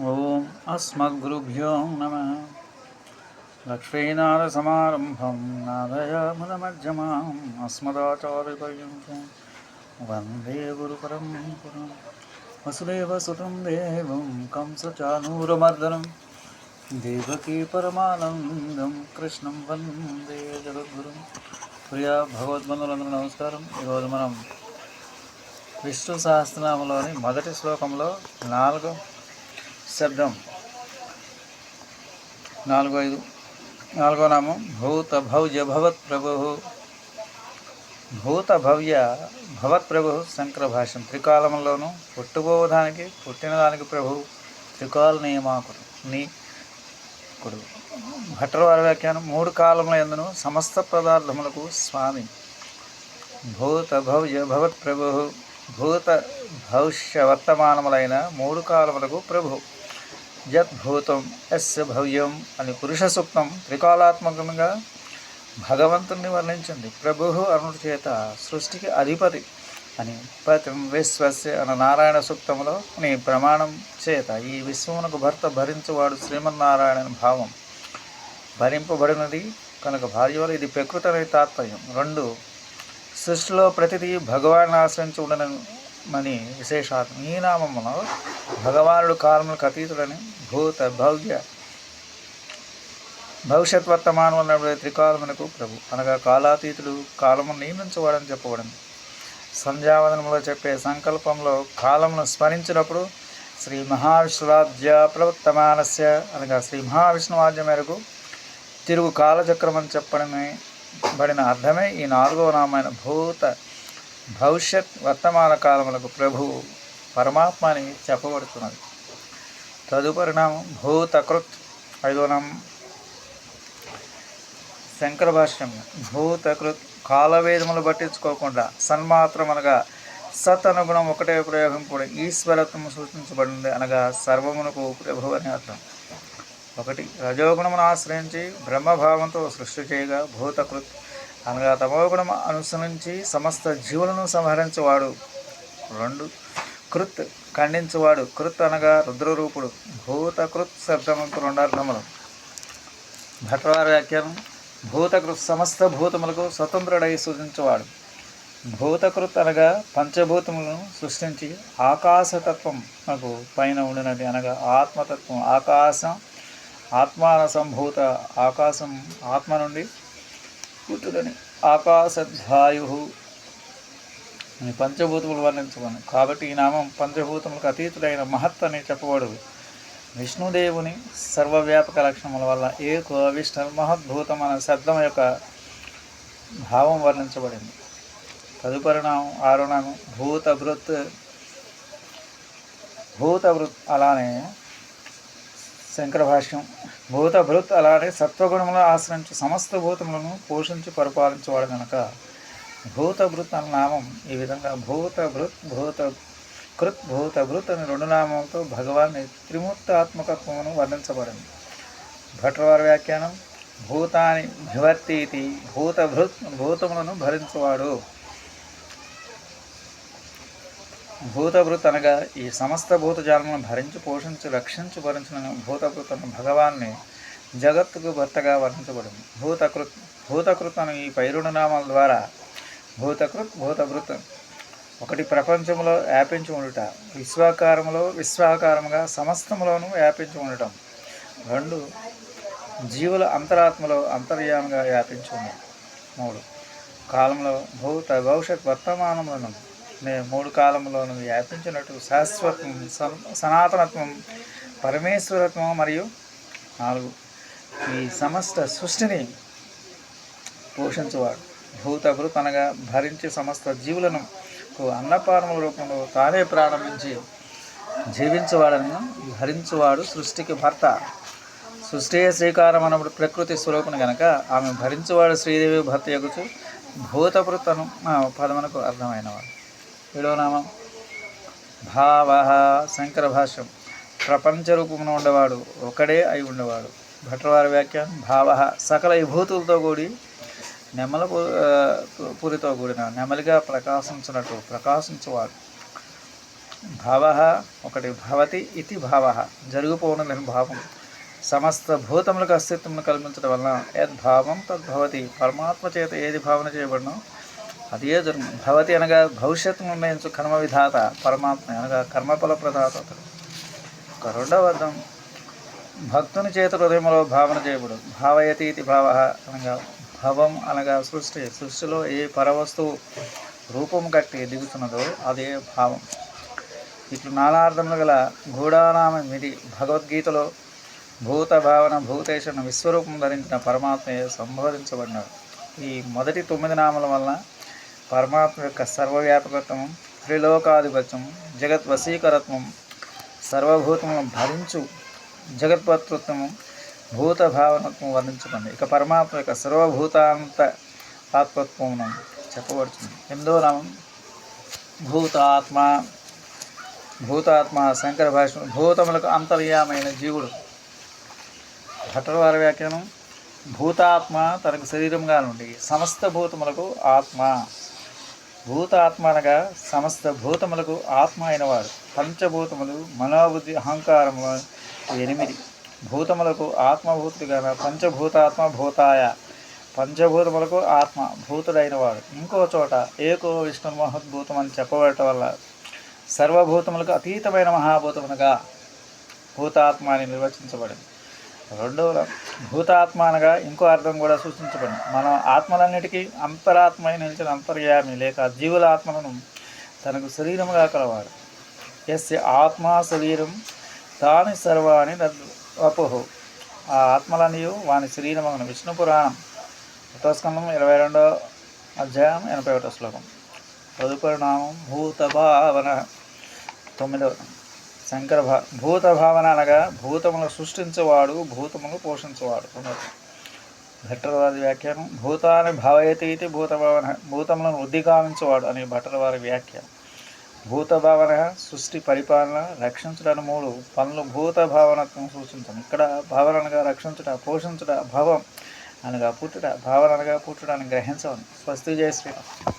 ఓం అస్మద్గురుభ్యో నమ. లక్ష్మీనారసమారంభం నాదయామునమధ్యమాం అస్మదాచార్యపర్యంతం. వందే గురుపరం వసుదేవ వసుదేవసుతం దేవం కంసచానూరమర్దనం. దేవకీ పరమానందం కృష్ణం వందే జగద్గురు. ప్రియా భగవద్బంధులందరూ నమస్కారం. ఈరోజు మనం విష్ణు సహస్రనామంలోని మొదటి శ్లోకంలో నాలుగు శబ్దం. నాలుగో ఐదు. నాలుగో నామం భూత భవ్య భవత్ ప్రభు భూత భవ్య భవత్ ప్రభు శంకర భాష్యం త్రికాలంలోనూ పుట్టుకోవడానికి పుట్టిన దానికి ప్రభు త్రికాల నియమాకుడు నీ కుడు. భట్టవారి వ్యాఖ్యానం మూడు కాలముల ఎందును సమస్త పదార్థములకు స్వామి. భూత భవ్య భవత్ ప్రభు భూత భవిష్య వర్తమానములైన మూడు కాలములకు ప్రభు. యద్భూతం ఎస్ భవ్యం అని పురుష సూక్తం త్రికాలాత్మకంగా భగవంతుణ్ణి వర్ణించింది. ప్రభు అనుడి చేత సృష్టికి అధిపతి అని పతిం విశ్వస్య అన్న నారాయణ సూక్తంలో నీ ప్రమాణం చేత ఈ విశ్వమునకు భర్త భరించువాడు శ్రీమన్నారాయణ భావం. భరింపబడినది కనుక భార్యవలు ఇది ప్రకృతి అనే తాత్పర్యం. రెండు సృష్టిలో ప్రతిదీ భగవాన్ ఆశ్రయించి ఉండనని విశేషార్థం ఈ నామమున భగవానుడు కాలములకు అతీతుడని భూత భవ్య భవిష్యత్ వర్తమానం త్రికాలమునకు ప్రభు. అనగా కాలాతీతుడు కాలమును నియమించవాడని చెప్పబడింది. సంధ్యావదనంలో చెప్పే సంకల్పంలో కాలమును స్మరించినప్పుడు శ్రీ మహావిష్ణురాజ్య ప్రవర్తమానస్య అనగా శ్రీ మహావిష్ణువాద్య మేరకు తిరుగు కాలచక్రం అని చెప్పడమే బడిన అర్థమే ఈ నాలుగవ నామైన భూత భవిష్యత్ వర్తమాన కాలములకు ప్రభువు పరమాత్మ అని చెప్పబడుతున్నది. తదుపరిణామం భూతకృత్ ఐదో శంకర భాష్యం భూతకృత్ కాలవేదములు పట్టించుకోకుండా సన్మాత్రం అనగా సత్ అనుగుణం ఒకటే ప్రయోగం కూడా ఈశ్వరత్వం సూచించబడింది అనగా సర్వమునకు ప్రభు అని అర్థం. ఒకటి రజోగుణమును ఆశ్రయించి బ్రహ్మభావంతో సృష్టి చేయగా భూతకృత్ అనగా తమోగుణం అనుసరించి సమస్త జీవులను సంహరించేవాడు. రెండు. కృత్ ఖండించువాడు. కృత్ అనగా రుద్రరూపుడు. భూతకృత్ శబ్దములకు రెండు అర్థములు భట్వారి వ్యాఖ్యానం. భూతకృత్ సమస్త భూతములకు స్వతంత్రుడై సూచించేవాడు భూతకృత్ అనగా పంచభూతములను సృష్టించి ఆకాశతత్వం నాకు పైన ఉండినది. అనగా ఆత్మతత్వం. ఆకాశం ఆత్మాన సంభూత ఆకాశం ఆత్మ నుండి పుట్టుదని ఆకాశధ్యాయు అని పంచభూతములు వర్ణించుకుని కాబట్టి ఈ నామం పంచభూతములకు అతీతుడైన మహత్ అని చెప్పబడు విష్ణుదేవుని సర్వవ్యాపక లక్షణముల వల్ల ఏకో విష్ణు మహద్భూతం అనే శబ్దం యొక్క భావం వర్ణించబడింది. తదుపరి నామం ఆరో నామం భూతభృత్ భూతభృత్ అలానే శంకర భాష్యం భూతభృత్ అలాగే సత్వగుణములు ఆశ్రయించి సమస్త భూతములను పోషించి పరిపాలించేవాడు కనుక భూతభృత్ అన్న నామం ఈ విధంగా భూతభృత్ భూత కృత్ భూతభృత్ అనే రెండు నామంతో భగవాన్ని త్రిమూర్తాత్మకత్వమును వర్ణించబడింది. భట్రవారి వ్యాఖ్యానం భూతాని భివర్తి ఇది భూతభృత్ భూతములను భరించువాడు. భూతభృత్ అనగా ఈ సమస్త భూతజాలములను భరించి పోషించి రక్షించి భరించిన భూతభృత్ అన్న భగవాన్ని జగత్తుకు భర్తగా వర్ణించబడింది. భూతకృత్ భూతకృత్ అను ఈ పైరుడు నామాల ద్వారా భూతకృత్ భూతభృత్ ఒకటి ప్రపంచంలో వ్యాపించి ఉండుట విశ్వాకారములో విశ్వాకారముగా సమస్తములోనూ వ్యాపించి ఉండటం. రెండు జీవుల అంతరాత్మలో అంతర్యామిగా వ్యాపించి ఉండడం మూడు కాలంలో భూత భవిష్యత్ వర్తమానములను నే మూడు కాలంలోనూ వ్యాపించినట్టు శాశ్వతం సనాతనత్వం పరమేశ్వరత్వం మరియు నాలుగు. ఈ సమస్త సృష్టిని పోషించువాడు. భూతభృత్ అనగా భరించి సమస్త జీవులను అన్నపానముల రూపంలో తానే ప్రారంభించి జీవించువాడను భరించువాడు సృష్టికి భర్త. సృష్టి శ్రీకారం అన్నప్పుడు ప్రకృతి స్వరూపుని గనక ఆమె భరించువాడు శ్రీదేవి భర్త ఎగుచు భూతభృతను పదమునకు అర్థమైనవాడు. ఏడవ నామం. భావ శంకర భాష్యం. ప్రపంచ రూపమున ఉండేవాడు ఒకడే అయి ఉండేవాడు. భట్రవారి వ్యాఖ్యానం భావ సకల విభూతులతో కూడి నెమల పు- పురితో కూడిన నెమలిగా ప్రకాశించినట్టు ప్రకాశించువాడు. భావ ఒకటి భవతి ఇది భావ జరిగిపోవడం భావం. సమస్త భూతములకు అస్తిత్వమును కల్పించడం వలన యద్భావం తద్భవతి పరమాత్మ చేత ఏది భావన చేయబడినో అదే జరుగు భవతి అనగా భవిష్యత్తు నిర్ణయించు కర్మ విధాత పరమాత్మ అనగా కర్మఫల ప్రదాత అతడు. ఒక రెండవ అర్థం భక్తుని చేత హృదయంలో భావన చేయబడు. భావయతి ఇది భావ అనగా భవం అనగా సృష్టి. సృష్టిలో ఏ పరవస్తువు రూపం కట్టి దిగుతున్నదో అదే భావం. ఇట్లు నానార్థములు గల గూఢానామ మిది భగవద్గీతలో భూత భావన భూతేశ్వరుని విశ్వరూపం ధరించిన పరమాత్మయే సంబోధించబడినాడు. ఈ మొదటి తొమ్మిది నామల వలన పరమాత్మ యొక్క సర్వవ్యాపకత్వం త్రిలోకాధిపత్యం జగత్ వశీకరత్వం సర్వభూతము భరించు జగత్పత్వత్వము భూత భావనత్వం వర్ణించుకుంది ఇక పరమాత్మ యొక్క సర్వభూతాంత ఆత్మత్వమును చెప్పబడుతుంది. ఎనిమిదో నామం భూతాత్మ. భూతాత్మ శంకర భాష భూతములకు అంతర్యామైన జీవుడు. భట్టవారి వ్యాఖ్యానం భూతాత్మ తనకు శరీరంగా నుండి సమస్త భూతములకు ఆత్మ. భూతాత్మ అనగా సమస్త భూతములకు ఆత్మ అయినవాడు. పంచభూతములు మనోబుద్ధి అహంకారములు ఎనిమిది. భూతములకు ఆత్మభూతుడిగా పంచభూతాత్మ భూతాయ. పంచభూతములకు ఆత్మ భూతుడైనవాడు. ఇంకో చోట ఏకో విష్ణు మహద్భూతం అని చెప్పబడటం వల్ల సర్వభూతములకు అతీతమైన మహాభూతమునగా భూతాత్మ అని నిర్వచించబడింది. రెండవ భూతాత్మ అనగా ఇంకో అర్థం కూడా సూచించబడింది. మనం ఆత్మలన్నిటికీ అంతరాత్మ నిలిచిన అంతర్యామి లేక జీవుల ఆత్మలను తనకు శరీరముగా కలవాడు. ఎస్ ఆత్మా శరీరం తాని సర్వాణి అపోహు. ఆ ఆత్మలనియు వాని శరీరమగను. విష్ణు పురాణం ఉత్తస్కంధం ఇరవై రెండో అధ్యాయం ఎనభై ఒకటో శ్లోకం. తదుపరి నామం భూత భావన తొమ్మిదవ శంకర భా భూత భావన అనగా భూతములు సృష్టించేవాడు భూతములు పోషించేవాడు. భట్టరవారి వ్యాఖ్యానం భూతాన్ని భావయతి ఇది భూతభావన భూతములను ఉద్దిగామించేవాడు అనే భట్టరవారి వ్యాఖ్యానం. భూత భావన సృష్టి పరిపాలన రక్షించడం మూడు పనులు భూత భావనత్వం సూచించడం ఇక్కడ భావన అనగా రక్షించుట పోషించుట భావం అనగా పుట్టుట భావన అనగా పుట్టుట అని గ్రహించవని. స్వస్తి జయ శ్రీరామ్.